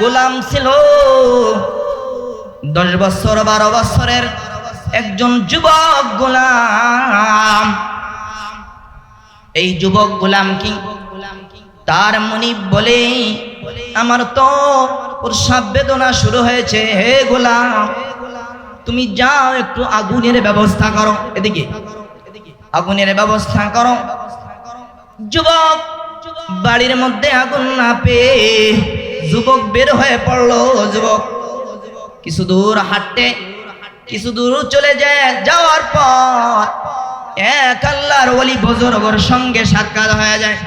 গোলাম ছিল। দশ বছর, বারো বছরের একজন যুবক গোলাম। এই যুবক গোলাম কি? তার মনিব বলে, আমার তো প্রসাব বেদনা শুরু হয়েছে, হে গোলাম। তুমি যাও, একটু আগুনের ব্যবস্থা করো। এদিকে। আগুনের ব্যবস্থা করো। যুবক বাড়ির মধ্যে আগুন না পেয়ে যুবক বের হয়ে পড়ল, যুবক। কিছু দূর হাঁটতে, কিছু দূর চলে যায়, যাওয়ার পর এক আল্লাহর ওলি বজরগর সঙ্গে সাক্ষাৎ হয়ে যায়।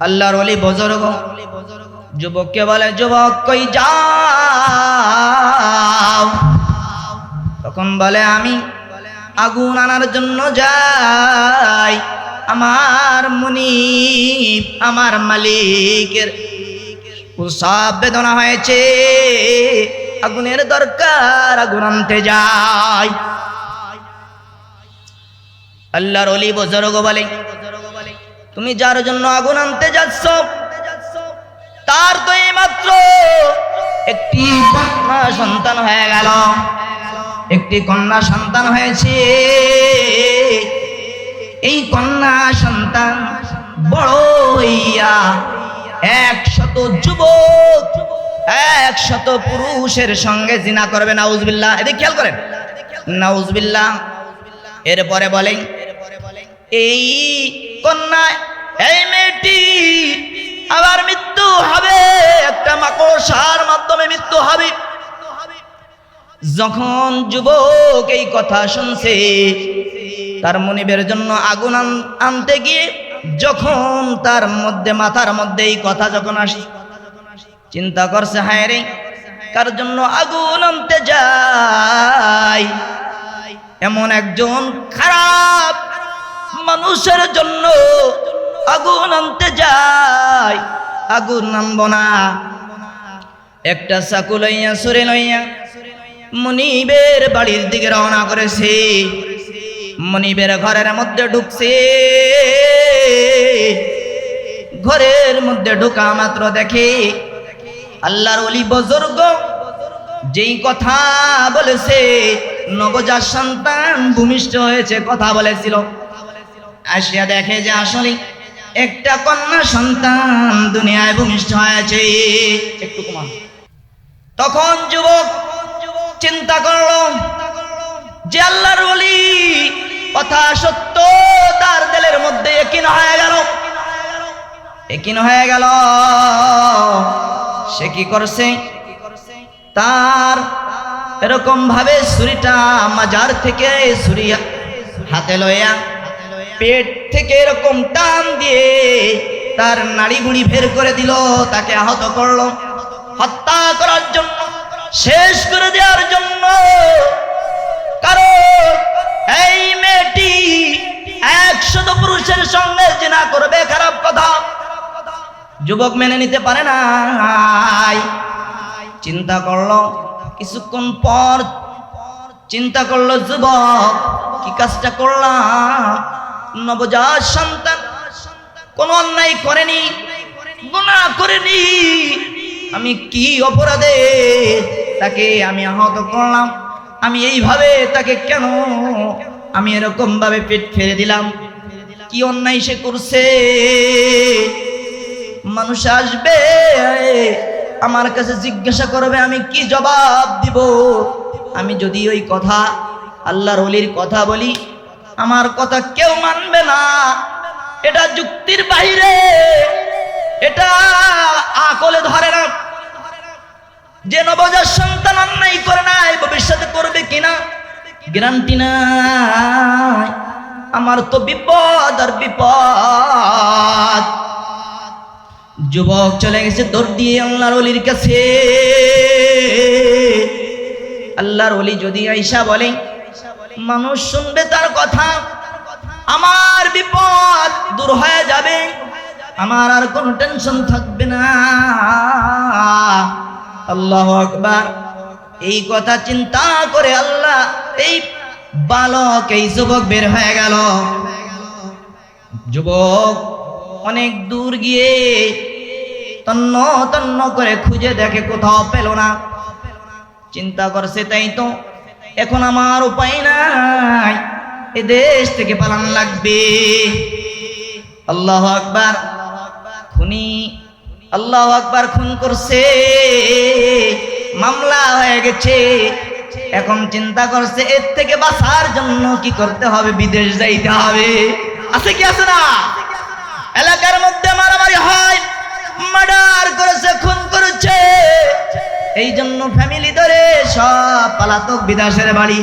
আল্লাহর ওলি বজরগ যুবককে বলে, যুবক, কই যাও? তখন বলে, আমি আগুন আনার জন্য যাই। আমার মুনিব, আমার মালিকের সব বেদনা হয়েছে। আগুনের দরকার, আগুন আনতে যাই আল্লাহর অলি বজরগ বলে, তুমি যার জন্য আগুন আনতে যাচ্ছ, তার তো মাত্র একটি কন্যা সন্তান হয়ে গেল। একটি কন্যা সন্তান হয়েছে। এই কন্যা সন্তান বড় হইয়া একশত যুবক, একশত পুরুষের সঙ্গে জিনা করবে, নাউজবিল্লাহ। এদিকে খেয়াল করেন। নাউজবিল্লাহ, এরপরে বলেন, এই কন্যা এই মেয়েটি আবার মৃত্যু হবে, একটা মাকড়সার মাধ্যমে মৃত্যু হবে। যখন যুবক এই কথা শুনছে, তার মনিবের জন্য আগুন আন- আনতে গিয়ে যখন তার মধ্যে, মাথার মধ্যে এই কথা যখন আসি, চিন্তা করছে, হায় রে, কার জন্য আগুন আনতে যাই এমন একজন খারাপ মানুষের জন্য আগুন আনতে যাই আগুন নামব না। একটা চাকু লইয়া, সরে লইয়া মনিবের বাড়ির দিকে রওনা করেছে। মনিবের ঘরের মধ্যে ঢুকছে। ঘরের মধ্যে ঢোকা মাত্র দেখে আল্লাহর অলি বজর্গ, যেই কথা বলেছে, নবজাত সন্তান ভূমিষ্ঠ হয়েছে, কথা বলেছিল। আসিয়া দেখে যে আসলে একটা কন্যা সন্তান দুনিয়ায় ভূমিষ্ঠ হয়েছে। একটু কমান। তখন যুবক চিন্তা করল যে আল্লাহর বলি কথা সত্য, তার দিলের মধ্যে একিন হয়ে গেল। একিন হয়ে গেল। সে কি করছে? তার এরকম ভাবে ছুরিটা মাজার থেকে ছুরি হাতে লইয়া, পেট থেকে এরকম টান দিয়ে তার নাড়ি বুড়ি বের করে দিল, তাকে আহত করল। হত্যা করার জন্য, শেষ করে দেওয়ার জন্য পুরুষের সঙ্গে জেনা করবে, খারাপ কথা। যুবক মেনে নিতে পারে না চিন্তা করল, কিছুক্ষণ পর চিন্তা করল, যুবক, কি কাজটা করলাম? নবজাত সন্তান কোনো অন্যায় করেনি গুনাহ করেনি। আমি কি অপরাধে তাকে আমি আহত করলাম? আমি এইভাবে তাকে কেন আমি এরকম ভাবে পেট ফেলে দিলাম? কি অন্যায় সে করছে? মানুষ আসবে, আমার কাছে জিজ্ঞাসা করবে, আমি কি জবাব দিব? আমি যদি ওই কথা, আল্লাহর অলির কথা বলি, আমার কথা কেউ মানবে না। এটা যুক্তির বাইরে এটা আকলে ধরে না। যে নবজাত সন্তান অন্যায় করে নাই, ভবিষ্যতে করবে কিনা? গ্যারান্টি নাই। আমার তো বিপদ আর বিপদ। যুবক চলে গেছে, দৌড় দিয়ে আল্লাহর অলির কাছে। আল্লাহর অলি যদি আইসা বলে, মানুষ শুনবে তার কথা, আমার বিপদ দূর হয়ে যাবে, আমার আর কোনো টেনশন থাকবে না। আল্লাহ আকবার। এই কথা চিন্তা করে আল্লাহ এই বালক এই যুবক বের হয়ে গেল। যুবক অনেক দূর গিয়ে তন্ন তন্ন করে খুঁজে দেখে কোথাও পেল না। চিন্তা করছে, তাই তো, এখন আমার উপায় নাই। এ দেশ থেকে পালান লাগবে। আল্লাহ আকবার খুনি, আল্লাহ আকবার খুন করছে। মামলা হয়ে গেছে। এখন চিন্তা করছে, এর থেকে বাঁচার জন্য কি করতে হবে? বিদেশ যাইতে হবে। আছে কি আছে না? এলাকার মধ্যে মারামারি হয়, মার্ডার করেছে, খুন করেছে। এই জন্য ফ্যামিলি ধরে সব পালাতক বিদাসের বাড়ি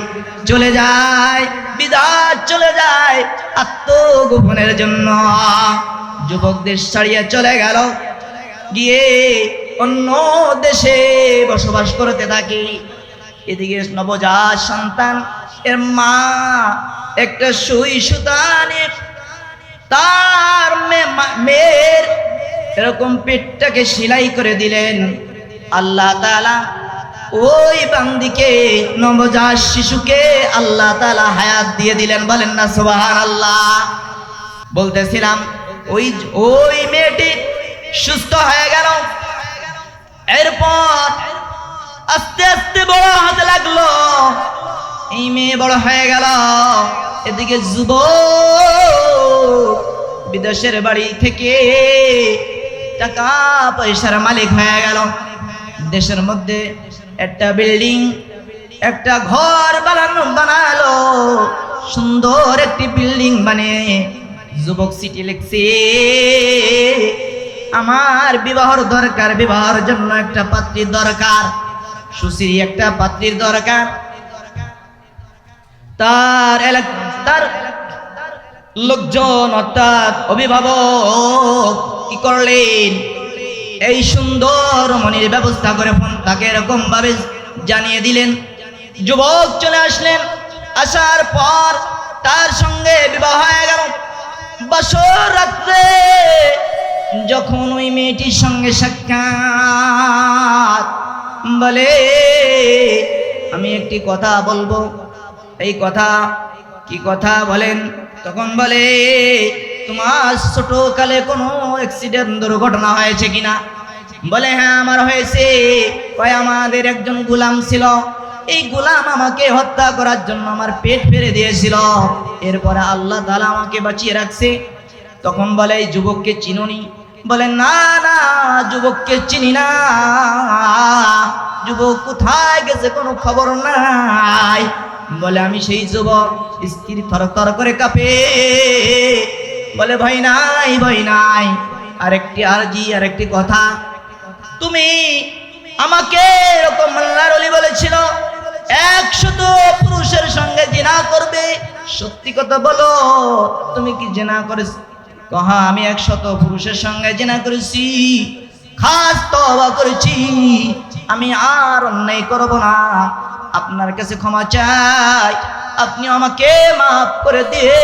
চলে যায়, বিদাস চলে যায় আত্মগোপনের জন্য। যুবকদের ছাড়িয়ে চলে গেল। গিয়ে অন্য দেশে বসবাস করতে থাকি। এদিকে নবজাত সন্তান, এর মা একটা সুই সুতানে তার মেয়ের এরকম পেটটাকে সেলাই করে দিলেন। আল্লাহ তালা ওই বান্দিকে, নবজাত শিশুকে আল্লাহ তালা হায়াত দিয়ে দিলেন। বলেন না সুবহান আল্লাহ বলতেছিলাম, ওই ওই মেয়েটি সুস্থ হয়ে গেল। এরপর আস্তে আস্তে বড় হতে লাগল। এই মেয়ে বড় হয়ে গেল। এদিকে যুব বিদেশের বাড়ি থেকে টাকা পয়সার মালিক হয়ে গেল। দেশের মধ্যে একটা বিল্ডিং, একটা ঘর বানানো, বানালো। সুন্দর একটি বিল্ডিং বানিয়ে যুবক সিটি লিখছে, আমার বিবাহর দরকার, বিবাহর জন্য একটা পাত্রীর দরকার। সুশ্রী একটা পাত্রীর দরকার। তার তার লোকজন অর্থাৎ অভিভাবক কি করলেন? এই সুন্দর মনির ব্যবস্থা করে ফোন তাকে এরকম ভাবে জানিয়ে দিলেন। যুবক চলে আসলেন। আসার পর তার সঙ্গে বিবাহ হয়ে গেল। বছর রাত্রে যখন ওই মেয়েটির সঙ্গে সাক্ষাৎ বলে আমি একটি কথা বলব। এই কথা কি কথা বলেন? তখন বলে, তোমার ছোট কালে কোনো অ্যাক্সিডেন্ট দুর্ঘটনা হয়েছে কিনা? বলে হ্যাঁ আমার হয়েছে। কয়, আমাদের একজন গোলাম ছিল। এই গোলাম আমাকে হত্যা করার জন্য আমার পেট ফেরে দিয়েছিল। এরপরে আল্লাহ তাআলা আমাকে বাঁচিয়ে রাখছে। তখন বলে, এই যুবককে চিনুনি? বলে না না, যুবককে চিনি না। যুবক কোথায় গেছে কোনো খবর নাই? বলে, আমি সেই যুবক, স্ত্রী থর থর করে কাঁপে। বলে, ভয় নাই ভয় নাই। আরেকটি আরজি, আরেকটি কথা। তুমি আমাকে এরকম আল্লাহর অলি বলেছিল একশত পুরুষের সঙ্গে জিনা করবে। সত্যি কথা বলো, তুমি কি জেনা করেছ কহা, আমি একশত পুরুষের সঙ্গে জেনা করেছি, খাস তবা করেছি, আমি আর অন্যায় করব না। আপনার কাছে ক্ষমা চাই, আপনি আমাকে মাফ করে দিয়ে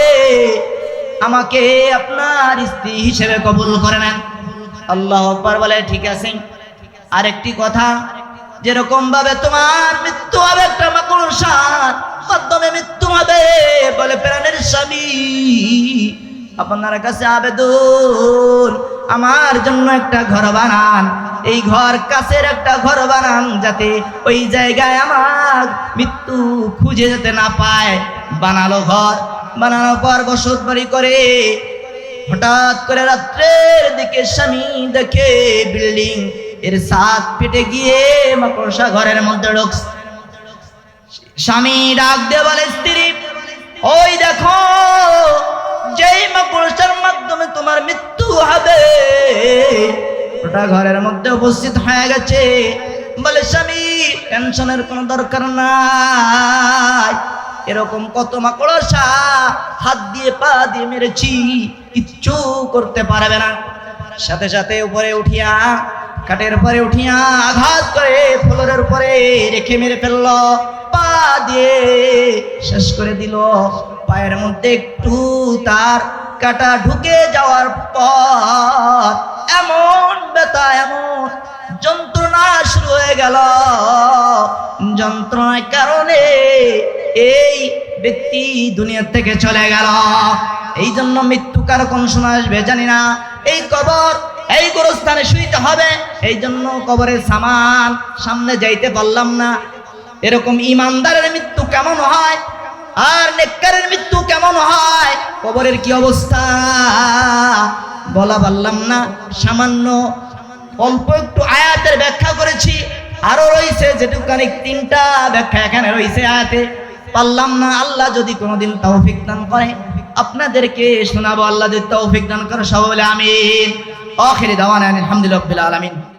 আমাকে আপনার স্ত্রী হিসেবে কবুল করে নেন। আল্লাহ আকবার বলে, ঠিক আছে। আরেকটি কথা যেরকম ভাবে তোমার মৃত্যু হবে, একটা মাকড়সার মাধ্যমে মৃত্যু হবে, বলে প্রাণের স্বামী আপনার কাছে আবেদন, আমার জন্য একটা ঘর বানান। এই ঘর কাছের একটা ঘর বানান যাতে ওই জায়গায় আমার মৃত্যু খুঁজে যেতে না পায়। বানালো ঘর বানানোর পর বসত বাড়ি করে হঠাৎ করে রাত্রের দিকে স্বামী দেখে বিল্ডিং এর সাত পেটে গিয়ে মাকড়সা ঘরের মধ্যে ঢুকছে। স্বামী ডাক দে বলে, স্ত্রী, ওই দেখো যেই মাকড়সার মাধ্যমে তোমার মৃত্যু হবে, ওটা ঘরের মধ্যে উপস্থিত হয়ে গেছে। বলে, স্বামী, টেনশনের কোনো দরকার নাই। এরকম কত মাকড়সা হাত দিয়ে পা দিয়ে মেরেছি, কিচ্ছু করতে পারবে না। সাথে সাথে উপরে উঠিয়া, কাঠের উপরে উঠিয়া আঘাত করে উপরে রেখে মেরে ফেলল, পা দিয়ে শেষ করে দিল। পায়ের মধ্যে একটু তার কাটা ঢুকে যাওয়ার পর এমন ব্যথা, এমন যন্ত্রণা শুরু হয়ে গেল। যন্ত্রণার কারণে এই ব্যক্তি দুনিয়া থেকে চলে গেল। এই জন্য মৃত্যু কার কোন সময় আসবে জানি না। এই কবর এই গোরস্থানে শুইতে হবে। এই জন্য কবরের সামান সামনে যাইতে পারলাম না। এরকম ইমানদারের মৃত্যু কেমন হয়? আর নেককারের মৃত্যু কেমন হয়? কবরের কি অবস্থা? বলা পারলাম না। সামান্য অল্প একটু আয়াতের ব্যাখ্যা করেছি। আরও রয়েছে যেটুকানি তিনটা ব্যাখ্যা এখানে রয়েছে আয়াতে। পারলাম না। আল্লাহ যদি কোনোদিন তৌফিক দান করে, আপনাদেরকে শোনাবো। আল্লাহ যদি তৌফিক দান করে সব آخر دعوانا الحمد لله رب العالمين.